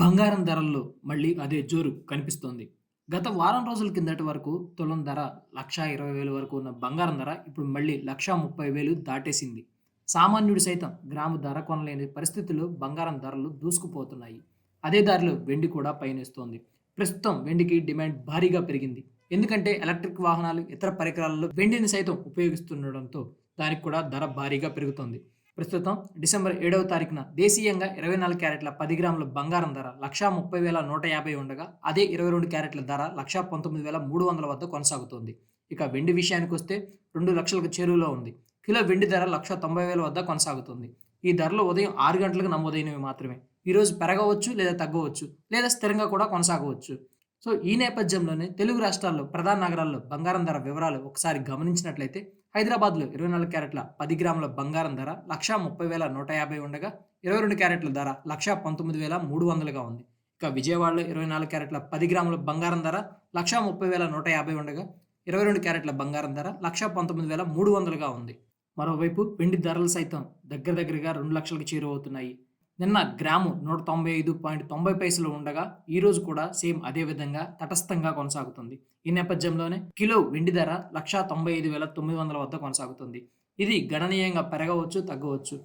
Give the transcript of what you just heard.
బంగారం ధరల్లో మళ్ళీ అదే జోరు కనిపిస్తోంది. గత వారం రోజుల కిందటి వరకు తులం ధర 1,20,000 వరకు ఉన్న బంగారం ధర ఇప్పుడు మళ్ళీ 1,30,000 దాటేసింది. సామాన్యుడు సైతం గ్రాము ధర కొనలేని పరిస్థితుల్లో బంగారం ధరలు దూసుకుపోతున్నాయి. అదే దారిలో వెండి కూడా పయనిస్తోంది. ప్రస్తుతం వెండికి డిమాండ్ భారీగా పెరిగింది. ఎందుకంటే ఎలక్ట్రిక్ వాహనాలు, ఇతర పరికరాలలో వెండిని సైతం ఉపయోగిస్తుండడంతో దానికి కూడా ధర భారీగా పెరుగుతోంది. ప్రస్తుతం డిసెంబర్ ఏడవ తారీఖున దేశీయంగా 24 క్యారెట్ల పది గ్రాముల బంగారం ధర 1,30,150 ఉండగా అదే 22 క్యారెట్ల ధర 1,19,300 వద్ద కొనసాగుతోంది. ఇక వెండి విషయానికి వస్తే రెండు లక్షలకు చేరువలో ఉంది. కిలో వెండి ధర 1,90,000 వద్ద కొనసాగుతుంది ఈ ధరలు ఉదయం ఆరు గంటలకు నమోదైనవి మాత్రమే. ఈరోజు పెరగవచ్చు లేదా తగ్గవచ్చు లేదా స్థిరంగా కూడా కొనసాగవచ్చు. సో ఈ నేపథ్యంలోనే తెలుగు రాష్ట్రాల్లో ప్రధాన నగరాల్లో బంగారం ధర వివరాలు ఒకసారి గమనించినట్లయితే హైదరాబాద్లో 24 క్యారెట్ల పది గ్రాముల బంగారం ధర 1,30,150 ఉండగా 22 క్యారెట్ల ధర 1,19,300గా ఉంది. ఇక విజయవాడలో 24 క్యారెట్ల పది గ్రాముల బంగారం ధర 1,30,150 ఉండగా 22 క్యారెట్ల బంగారం ధర 1,19,300గా ఉంది. మరోవైపు వెండి ధరలు సైతం దగ్గర దగ్గరగా రెండు లక్షలకు చేరువవుతున్నాయి. నిన్న గ్రాము 195.90 పైసలు ఉండగా ఈరోజు కూడా సేమ్ అదే విధంగా తటస్థంగా కొనసాగుతుంది. ఈ నేపథ్యంలోనే కిలో వెండి ధర 1,95,900 వద్ద కొనసాగుతుంది. ఇది గణనీయంగా పెరగవచ్చు, తగ్గవచ్చు.